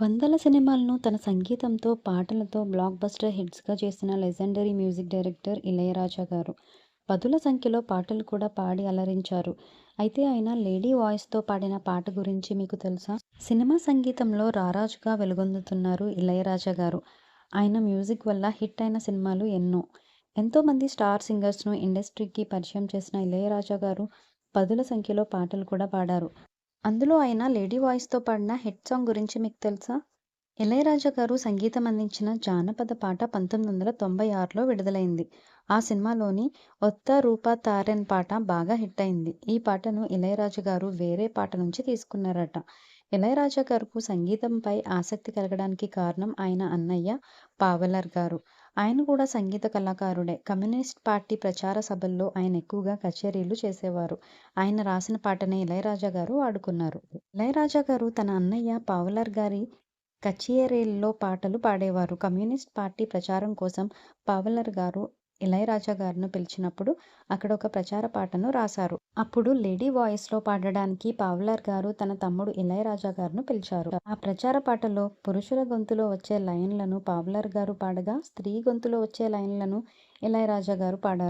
వందల సినిమాలను తన సంగీతంతో, పాటలతో బ్లాక్ బస్టర్ హిట్స్‌గా చేసిన లెజెండరీ మ్యూజిక్ డైరెక్టర్ ఇళయరాజా గారు. పదుల సంఖ్యలో పాటలు కూడా పాడి అలరించారు. అయితే ఆయన లేడీ వాయిస్‌తో పాడిన పాట గురించి మీకు తెలుసా? సినిమా సంగీతంలో రారాజుగా వెలుగొందుతున్నారు ఇళయరాజా గారు. ఆయన మ్యూజిక్ వల్ల హిట్ అయిన సినిమాలు ఎన్నో. ఎంతోమంది స్టార్ సింగర్స్‌ను ఇండస్ట్రీకి పరిచయం చేసిన ఇళయరాజా గారు పదుల సంఖ్యలో పాటలు కూడా పాడారు. అందులో ఆయన లేడీ వాయిస్‌తో పాడిన హిట్ సాంగ్ గురించి మీకు తెలుసా? ఇళయరాజా గారు సంగీతం అందించిన జానపద పాట పంతొమ్మిది వందల తొంభై ఆరులో విడుదలైంది. ఆ సినిమాలోని 'ఒత్త రూప తారెన్' పాట బాగా హిట్ అయింది. ఈ పాటను ఇళయరాజా గారు వేరే పాట నుంచి తీసుకున్నారట. ఇళయరాజా గారుకు సంగీతంపై ఆసక్తి కలగడానికి కారణం ఆయన అన్నయ్య పావలర్ గారు. ఆయన కూడా సంగీత కళాకారుడే. కమ్యూనిస్ట్ పార్టీ ప్రచార సభల్లో ఆయన ఎక్కువగా కచేరీలు చేసేవారు. ఆయన రాసిన పాటనే ఇళయరాజా గారు ఆడుకున్నారు ఇళయరాజా గారు తన అన్నయ్య పావలర్ గారి కచేరీల్లో పాటలు పాడేవారు. కమ్యూనిస్ట్ పార్టీ ప్రచారం కోసం పావలర్ గారు ఇళయరాజా గారిని పిలిచినప్పుడు అక్కడ ఒక ప్రచార పాటను రాశారు. అప్పుడు లేడీ వాయిస్‌లో పాడడానికి పావులర్ గారు తన తమ్ముడు ఇళయరాజా గారిను పిలిచారు. ఆ ప్రచార పాటలో పురుషుల గొంతులో వచ్చే లైన్లను పావులర్ గారు పాడగా, స్త్రీ గొంతులో వచ్చే లైన్లను ఇళయరాజా గారు పాడారు.